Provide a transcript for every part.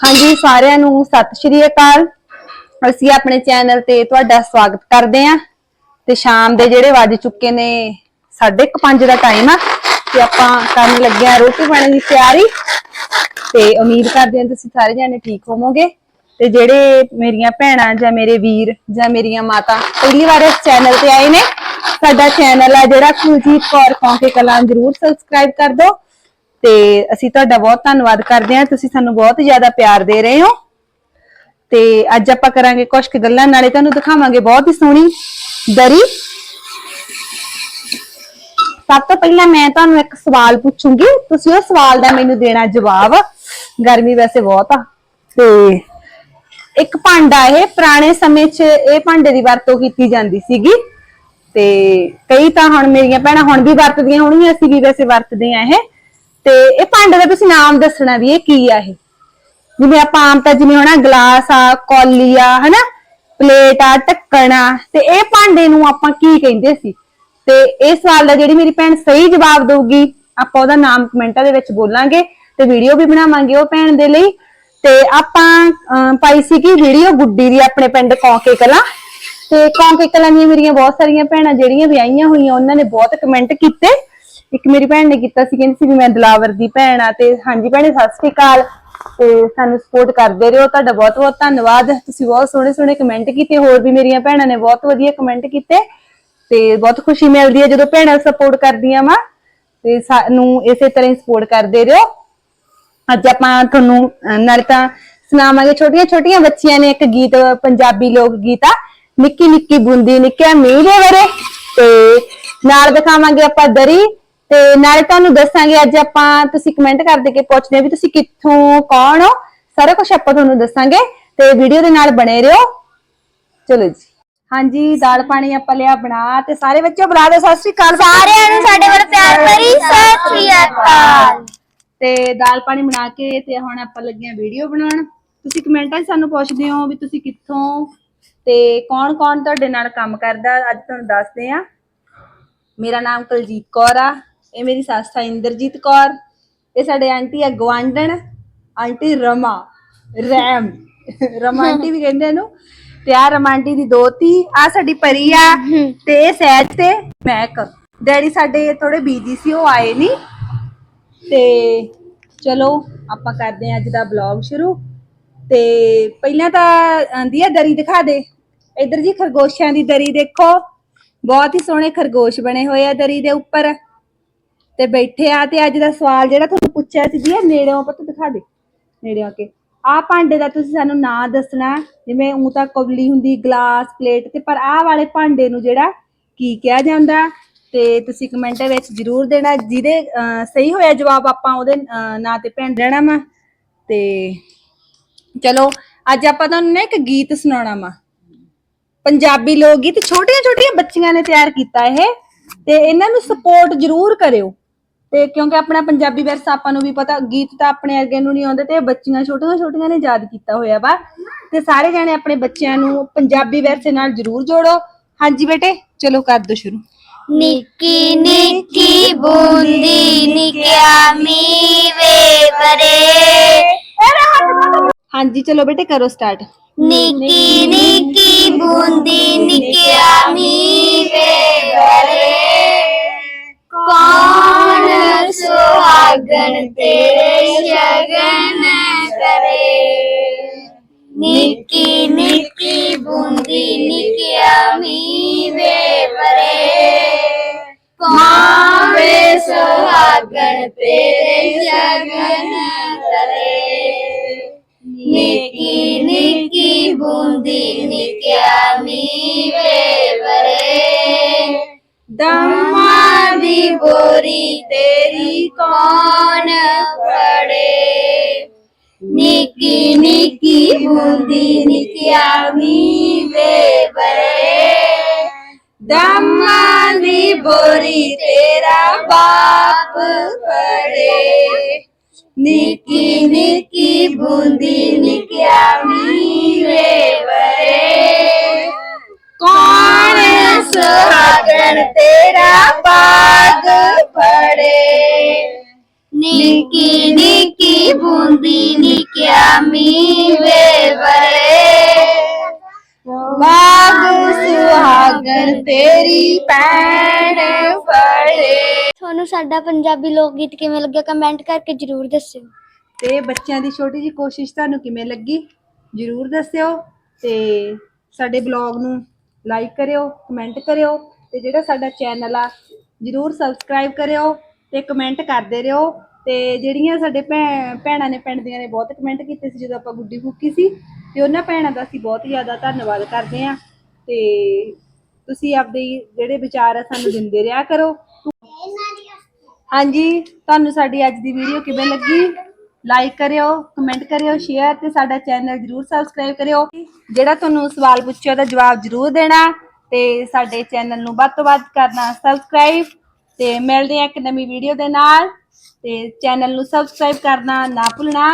ਹਾਂਜੀ, ਸਾਰਿਆਂ ਨੂੰ ਸਤਿ ਸ਼੍ਰੀ ਅਕਾਲ। ਅਸੀਂ ਆਪਣੇ ਚੈਨਲ ਤੇ ਤੁਹਾਡਾ ਸਵਾਗਤ ਕਰਦੇ ਹਾਂ ਤੇ ਸ਼ਾਮ ਦੇ ਜਿਹੜੇ ਵੱਜ ਚੁੱਕੇ ਨੇ 5:30 ਦਾ ਟਾਈਮ ਆ ਤੇ ਆਪਾਂ ਕਰਨ ਲੱਗੇ ਆ ਰੋਟੀ ਪਾਣੀ ਦੀ ਤਿਆਰੀ। ਤੇ ਉਮੀਦ ਕਰਦੇ ਹਾਂ ਤੁਸੀਂ ਸਾਰੇ ਜਾਣੇ ਠੀਕ ਹੋਵੋਗੇ। ਤੇ ਜਿਹੜੇ ਮੇਰੀਆਂ ਭੈਣਾਂ ਜਾਂ ਮੇਰੇ ਵੀਰ ਜਾਂ ਮੇਰੀਆਂ ਮਾਤਾ ਪਹਿਲੀ ਵਾਰ ਇਸ ਚੈਨਲ ਤੇ ਆਏ ਨੇ, ਸਾਡਾ ਚੈਨਲ ਆ ਜਿਹੜਾ ਕੁਲਜੀਤ ਕੌਰ ਕੌਂਕੇ ਕਲਾਂ ਜਰੂਰ ਸਬਸਕ੍ਰਾਈਬ ਕਰ ਦਿਓ। ਤੇ ਅਸੀਂ ਤੁਹਾਡਾ ਬਹੁਤ ਧੰਨਵਾਦ ਕਰਦੇ ਹਾਂ। ਤੁਸੀਂ ਸਾਨੂੰ ਬਹੁਤ ਜ਼ਿਆਦਾ ਪਿਆਰ ਦੇ ਰਹੇ ਹੋ। ਤੇ ਅੱਜ ਆਪਾਂ ਕਰਾਂਗੇ ਕੁਝ ਕੁ ਗੱਲਾਂ। ਨਾਲੇ ਤੁਹਾਨੂੰ ਦਿਖਾਵਾਂਗੇ ਬਹੁਤ ਹੀ ਸੋਹਣੀ ਦਰੀ। ਸਭ ਤੋਂ ਪਹਿਲਾਂ ਮੈਂ ਤੁਹਾਨੂੰ ਇੱਕ ਸਵਾਲ ਪੁੱਛੂੰਗੀ। ਤੁਸੀਂ ਉਹ ਸਵਾਲ ਦਾ ਮੈਨੂੰ ਦੇਣਾ ਜਵਾਬ। ਗਰਮੀ ਵੈਸੇ ਬਹੁਤ ਆ। ਤੇ ਇੱਕ ਭਾਂਡਾ ਇਹ ਪੁਰਾਣੇ ਸਮੇਂ 'ਚ ਇਹ ਭਾਂਡੇ ਦੀ ਵਰਤੋਂ ਕੀਤੀ ਜਾਂਦੀ ਸੀਗੀ। ਤੇ ਕਈ ਤਾਂ ਹੁਣ ਮੇਰੀਆਂ ਭੈਣਾਂ ਹੁਣ ਵੀ ਵਰਤਦੀਆਂ ਹੋਣਗੀਆਂ। ਅਸੀਂ ਵੀ ਵੈਸੇ ਵਰਤਦੇ ਆ ਇਹ। ਤੇ ਇਹ ਭਾਂਡੇ ਦਾ ਤੁਸੀਂ ਨਾਮ ਦੱਸਣਾ ਵੀ ਇਹ ਕੀ ਆ ਇਹ? ਜਿਵੇਂ ਆਪਾਂ ਆਮ ਤਾਂ ਜਿਵੇਂ ਹਨਾ ਗਲਾਸ ਆ, ਕੌਲੀ ਆ, ਹਨਾ? ਪਲੇਟ ਆ, ਢੱਕਣ ਆ, ਤੇ ਇਹ ਭਾਂਡੇ ਨੂੰ ਆਪਾਂ ਕੀ ਕਹਿੰਦੇ ਸੀ? ਤੇ ਇਹ ਸਵਾਲ ਦਾ ਜਿਹੜੀ ਮੇਰੀ ਭੈਣ ਸਹੀ ਜਵਾਬ ਦੇਊਗੀ, ਆਪਾਂ ਉਹਦਾ ਨਾਮ ਕਮੈਂਟਾਂ ਦੇ ਵਿੱਚ ਬੋਲਾਂਗੇ ਤੇ ਵੀਡੀਓ ਵੀ ਬਣਾਵਾਂਗੇ ਉਹ ਭੈਣ ਦੇ ਲਈ। ਤੇ ਆਪਾਂ ਪਾਈ ਸੀ ਕਿ ਵੀਡੀਓ ਗੁੱਡੀ ਦੀ ਆਪਣੇ ਪਿੰਡ ਕੌਂਕੇ ਕਲਾ। ਤੇ ਕੌਂਕੇ ਕਲਾਂ ਦੀਆਂ ਮੇਰੀਆਂ ਬਹੁਤ ਸਾਰੀਆਂ ਭੈਣਾਂ ਜਿਹੜੀਆਂ ਵਿਆਹੀਆਂ ਹੋਈਆਂ, ਉਹਨਾਂ ਨੇ ਬਹੁਤ ਕਮੈਂਟ ਕੀਤੇ। ਇੱਕ ਮੇਰੀ ਭੈਣ ਨੇ ਕੀਤਾ ਸੀ, ਕਹਿੰਦੀ ਸੀ ਵੀ ਮੈਂ ਦਲਾਵਰ ਦੀ ਭੈਣ ਆ ਤੇ ਹਾਂਜੀ ਭੈਣੇ, ਸਤਿ ਸ਼੍ਰੀ ਅਕਾਲ। ਤੇ ਸਾਨੂੰ ਸਪੋਰਟ ਕਰਦੇ ਰਹੋ, ਤੁਹਾਡਾ ਬਹੁਤ ਬਹੁਤ ਧੰਨਵਾਦ। ਤੁਸੀਂ ਬਹੁਤ ਸੋਹਣੇ ਸੋਹਣੇ ਕਮੈਂਟ ਕੀਤੇ, ਹੋਰ ਵੀ ਮੇਰੀਆਂ ਭੈਣਾਂ ਨੇ ਬਹੁਤ ਵਧੀਆ ਕਮੈਂਟ ਕੀਤੇ ਤੇ ਬਹੁਤ ਖੁਸ਼ੀ ਮਿਲਦੀ ਹੈ ਜਦੋਂ ਭੈਣਾਂ ਸਪੋਰਟ ਕਰਦੀਆਂ ਵਾ ਤੇ ਸਾਨੂੰ ਇਸੇ ਤਰ੍ਹਾਂ ਹੀ ਸਪੋਰਟ ਕਰਦੇ ਰਹੋ। ਅੱਜ ਆਪਾਂ ਤੁਹਾਨੂੰ ਨਾਲ ਤਾਂ ਸੁਣਾਵਾਂਗੇ ਛੋਟੀਆਂ ਛੋਟੀਆਂ ਬੱਚੀਆਂ ਨੇ ਇੱਕ ਗੀਤ, ਪੰਜਾਬੀ ਲੋਕ ਗੀਤ ਆ, ਨਿੱਕੀ ਨਿੱਕੀ ਬੂੰਦੀ ਨਿੱਕਿਆ ਮੀਂਹ ਦੇ ਵਰੇ ਤੇ ਨਾਲ ਦਿਖਾਵਾਂਗੇ ਆਪਾਂ ਦਰੀ ਤੇ ਨਾਲੇ ਤੁਹਾਨੂੰ ਦੱਸਾਂਗੇ, ਅੱਜ ਆਪਾਂ ਤੁਸੀਂ ਕਮੈਂਟ ਕਰਦੇ ਕੇ ਪੁੱਛਦੇ ਆ ਵੀ ਤੁਸੀਂ ਕਿੱਥੋਂ, ਕੌਣ ਹੋ? ਸਾਰਾ ਕੁਝ ਆਪਾਂ ਤੁਹਾਨੂੰ ਦੱਸਾਂਗੇ ਤੇ ਵੀਡੀਓ ਦੇ ਨਾਲ ਬਣੇ ਰਹੋ। ਚਲੋ ਜੀ। ਹਾਂਜੀ, ਦਾਲ ਪਾਣੀ ਆਪਾਂ ਲਿਆ ਬਣਾ ਤੇ ਸਾਰੇ ਬੱਚੇ ਬੁਲਾ ਦਿਓ, ਸਤਿ ਸ਼੍ਰੀ ਅਕਾਲ। ਸਾਰਿਆਂ ਨੂੰ ਸਾਡੇ ਵੱਲ ਪਿਆਰ ਭਰੀ ਸਤਿ ਸ੍ਰੀ ਅਕਾਲ। ਤੇ ਦਾਲ ਪਾਣੀ ਬਣਾ ਕੇ ਤੇ ਹੁਣ ਆਪਾਂ ਲੱਗੇ ਆ ਵੀਡੀਓ ਬਣਾਉਣ। ਤੁਸੀਂ ਕਮੈਂਟਾਂ 'ਚ ਸਾਨੂੰ ਪੁੱਛਦੇ ਹੋ ਵੀ ਤੁਸੀਂ ਕਿੱਥੋਂ? ਤੇ ਕੌਣ-ਕੌਣ ਤੁਹਾਡੇ ਨਾਲ ਕੰਮ ਕਰਦਾ, ਅੱਜ ਤੁਹਾਨੂੰ ਦੱਸਦੇ ਆ। ਮੇਰਾ ਨਾਮ ਕੁਲਜੀਤ ਕੌਰ ਆ। ਇਹ ਮੇਰੀ ਸੱਸ ਆ, ਇੰਦਰਜੀਤ ਕੌਰ। ਇਹ ਸਾਡੇ ਆਂਟੀ ਆ ਗਵਾਂਡਣ ਆਂਟੀ ਰਮਾ, ਰੈਮ। ਰਮਾ ਵੀ ਕਹਿੰਦੇ ਇਹਨੂੰ। ਤੇ ਆ ਰਮਾ ਆਂਟੀ ਦੀ ਦੋਤੀ ਆ ਸਾਡੀ ਪਰੀ ਆ। ਤੇ ਇਹ ਸਹਿਜ ਤੇ ਮੈਕ ਡੈਡੀ ਸਾਡੇ ਥੋੜੇ ਬੀਜੀ ਸੀ, ਉਹ ਆਏ ਨਹੀਂ ਤੇ ਚਲੋ, ਆਪਾਂ ਕਰਦੇ ਹਾਂ ਅੱਜ ਦਾ ਬਲੌਗ ਸ਼ੁਰੂ। ਤੇ ਪਹਿਲਾਂ ਤਾਂ ਆਂਦੀ ਆ, ਦਰੀ ਦਿਖਾ ਦੇ। ਇਧਰ ਜੀ ਖਰਗੋਸ਼ਾਂ ਦੀ ਦਰੀ ਦੇਖੋ। ਬਹੁਤ ਹੀ ਸੋਹਣੇ ਖਰਗੋਸ਼ ਬਣੇ ਹੋਏ ਆ ਦਰੀ ਦੇ ਉੱਪਰ। ਤੇ ਬੈਠੇ ਆ ਤੇ ਅੱਜ ਦਾ ਸਵਾਲ ਜਿਹੜਾ ਤੁਹਾਨੂੰ ਪੁੱਛਿਆ ਸੀ ਜੀ ਇਹ ਨੇੜਿਓਂ ਪਤਾ ਦਿਖਾ ਦੇ ਨੇੜਿਓਂ ਆ ਕੇ। ਆਹ ਭਾਂਡੇ ਦਾ ਤੁਸੀਂ ਸਾਨੂੰ ਨਾਂ ਦੱਸਣਾ ਜਿਵੇਂ ਉਂ ਤਾਂ ਕੌਲੀ ਹੁੰਦੀ ਗਲਾਸ ਪਲੇਟ ਤੇ ਪਰ ਆਹ ਵਾਲੇ ਭਾਂਡੇ ਨੂੰ ਜਿਹੜਾ ਕੀ ਕਿਹਾ ਜਾਂਦਾ ਤੇ ਤੁਸੀਂ ਕਮੈਂਟ ਵਿੱਚ ਜਰੂਰ ਦੇਣਾ ਜਿਹਦੇ ਅਹ, ਸਹੀ ਹੋਇਆ ਜਵਾਬ ਆਪਾਂ ਉਹਦੇ ਨਾਂ ਤੇ ਭੈਣ ਦੇਣਾ ਵਾ। ਤੇ ਚਲੋ ਅੱਜ ਆਪਾਂ ਤੁਹਾਨੂੰ ਨਾ ਇੱਕ ਗੀਤ ਸੁਣਾਉਣਾ ਵਾ। ਪੰਜਾਬੀ ਲੋਕ ਗੀਤ ਛੋਟੀਆਂ ਛੋਟੀਆਂ ਬੱਚੀਆਂ ਨੇ ਤਿਆਰ ਕੀਤਾ ਇਹ ਤੇ ਇਹਨਾਂ ਨੂੰ ਸਪੋਰਟ ਜਰੂਰ ਕਰਿਓ। ਤੇ ਕਿਉਂਕਿ ਆਪਣਾ ਪੰਜਾਬੀ ਵਿਰਸਾ ਆਪਾਂ ਨੂੰ ਵੀ ਪਤਾ ਗੀਤ ਤਾਂ ਆਪਣੇ ਅੱਗੇ ਨੂੰ ਨਹੀਂ ਆਉਂਦੇ ਤੇ ਬੱਚੀਆਂ ਛੋਟੀਆਂ ਛੋਟੀਆਂ ਨੇ ਯਾਦ ਕੀਤਾ ਹੋਇਆ ਵਾ। ਤੇ ਸਾਰੇ ਜਾਣੇ ਆਪਣੇ ਬੱਚਿਆਂ ਨੂੰ ਪੰਜਾਬੀ ਵਿਰਸੇ ਨਾਲ ਜਰੂਰ ਜੋੜੋ। ਹਾਂਜੀ ਬੇਟੇ ਚਲੋ ਕਰ ਦੋ ਸ਼ੁਰੂ। ਨਿੱਕੀ ਨਿੱਕੀ ਬੂੰਦੀ ਨਿਕਿਆ ਮੀਵੇ ਵਰੇ। ਹਾਂਜੀ ਚਲੋ ਬੇਟੇ ਕਰੋ ਸਟਾਰਟ ਨਿੱਕੀ ਨਿੱਕੀ ਬੂੰਦੀ ਨਿਕਿਆ ਮੀਵੇ ਵਰੇ। ਕੌਣ ਸੁਹਾਗਣ ਤੇਰੇ ਸ਼ਗਨ ਕਰੇ ਨਿੱਕੀ ਨਿੱਕੀ ਬੂੰਦੀ ਨਿਕਿਆ ਮੀਵੇ ਵਰੇ ਕੌਣ ਸੁਹਾਗਣ ਤੇਰੇ ਸ਼ਗਨ ਕਰੇ ਨਿੱਕੀ ਨਿੱਕੀ ਬੂੰਦੀ ਨਿਕਿਆ ਮੀਵੇ ਵਰੇ ਦਮਾਂ ਦੀ ਬੋਰੀ ਤੇਰੀ ਕੌਣ ਫੜੇ ਨਿੱਕੀ ਨਿੱਕੀ ਬੂੰਦੀ ਨਿਕਿਆ ਮੀਵੇ ਵਰੇ ਦਮਾਂ ਦੀ ਬੋਰੀ ਤੇਰਾ ਬਾਪ ਫੜੇ ਨਿੱਕੀ ਨਿੱਕੀ ਬੂੰਦੀ ਨਿਕਿਆ ਮੀਵੇ ਵਰੇ ਸੁਹਾਗਣ ਤੇਰਾ ਬਾਗ ਫੜੇ। ਨਿੱਕੀ ਨਿੱਕੀ ਬੂੰਦੀ ਨਿਕਿਆ ਮੀ ਨੀਵੇਂ ਵਰੇ। ਬਾਗ ਸੁਹਾਗਣ ਤੇਰੀ ਭੈਣ ਫੜੇ। ਤੁਹਾਨੂੰ ਸਾਡਾ ਪੰਜਾਬੀ ਲੋਕ ਗੀਤ ਕਿਵੇਂ ਲੱਗਿਆ ਕਮੈਂਟ ਕਰਕੇ ਜਰੂਰ ਦੱਸਿਓ। ਤੇ ਬੱਚਿਆਂ ਦੀ ਛੋਟੀ ਜੀ ਕੋਸ਼ਿਸ਼ ਤੁਹਾਨੂੰ ਕਿਵੇਂ ਲੱਗੀ? ਜਰੂਰ ਦੱਸਿਓ ਤੇ ਸਾਡੇ ਬਲੌਗ ਨੂੰ ਲਾਈਕ ਕਰਿਓ ਕਮੈਂਟ ਕਰਿਓ ਤੇ ਜਿਹੜਾ ਸਾਡਾ ਚੈਨਲ ਆ ਜਰੂਰ ਸਬਸਕ੍ਰਾਈਬ ਕਰਿਓ ਤੇ ਕਮੈਂਟ ਕਰਦੇ ਰਹੋ ਤੇ ਜਿਹੜੀਆਂ ਸਾਡੇ ਭੈਣਾਂ ਨੇ ਪਿੰਡ ਦੀਆਂ ਨੇ ਬਹੁਤ ਕਮੈਂਟ ਕੀਤੇ ਸੀ ਜਦੋਂ ਆਪਾਂ ਗੁੱਡੀ ਫੂਕੀ ਸੀ ਤੇ ਉਹਨਾਂ ਭੈਣਾਂ ਦਾ ਅਸੀਂ ਬਹੁਤ ਜ਼ਿਆਦਾ ਧੰਨਵਾਦ ਕਰਦੇ ਹਾਂ ਤੇ ਤੁਸੀਂ ਆਪਦੇ ਜਿਹੜੇ ਵਿਚਾਰ ਆ ਸਾਨੂੰ ਦਿੰਦੇ ਰਿਹਾ ਕਰੋ। ਹਾਂਜੀ ਤੁਹਾਨੂੰ ਸਾਡੀ ਅੱਜ ਦੀ ਵੀਡੀਓ ਕਿਵੇਂ ਲੱਗੀ? ਲਾਈਕ ਕਰਿਓ ਕਮੈਂਟ ਕਰਿਓ ਸ਼ੇਅਰ ਤੇ ਸਾਡਾ ਚੈਨਲ ਜਰੂਰ ਸਬਸਕ੍ਰਾਈਬ ਕਰਿਓ। ਜਿਹੜਾ ਤੁਹਾਨੂੰ ਸਵਾਲ ਪੁੱਛਿਆ ਉਹਦਾ ਜਵਾਬ ਜਰੂਰ ਦੇਣਾ ਤੇ ਸਾਡੇ ਚੈਨਲ ਨੂੰ ਵੱਧ ਤੋਂ ਵੱਧ ਕਰਨਾ ਸਬਸਕ੍ਰਾਈਬ ਤੇ ਮਿਲਦੇ ਹਾਂ ਇੱਕ ਨਵੀਂ ਵੀਡੀਓ ਦੇ ਨਾਲ ਤੇ ਚੈਨਲ ਨੂੰ ਸਬਸਕ੍ਰਾਈਬ ਕਰਨਾ ਨਾ ਭੁੱਲਣਾ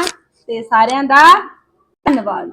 ਤੇ ਸਾਰਿਆਂ ਦਾ ਧੰਨਵਾਦ।